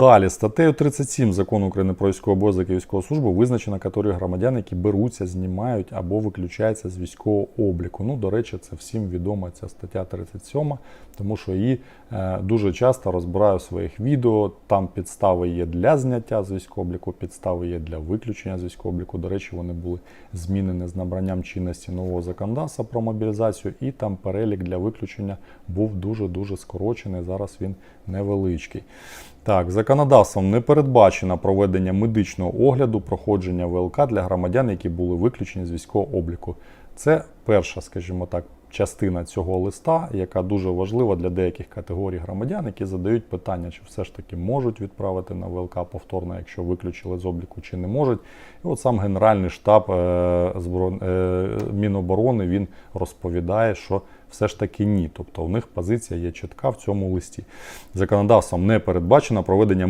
Далі, статтею 37 закону України про військовий обов'язок і військову службу визначена категорія громадян, які беруться, знімають або виключаються з військового обліку. Ну, до речі, це всім відома ця стаття 37, тому що її е, дуже часто розбираю в своїх відео. Там підстави є для зняття з військового обліку, підстави є для виключення з військового обліку. До речі, вони були змінені з набранням чинності нового законодавства про мобілізацію, і там перелік для виключення був дуже дуже скорочений. Зараз він невеличкий. Так, законодавством не передбачено проведення медичного огляду, проходження ВЛК для громадян, які були виключені з військового обліку. Це перша, скажімо так, частина цього листа, яка дуже важлива для деяких категорій громадян, які задають питання, чи все ж таки можуть відправити на ВЛК повторно, якщо виключили з обліку, чи не можуть. І от сам Генеральний штаб е, е, Міноборони він розповідає, що все ж таки ні. Тобто у них позиція є чітка в цьому листі. Законодавством не передбачено проведення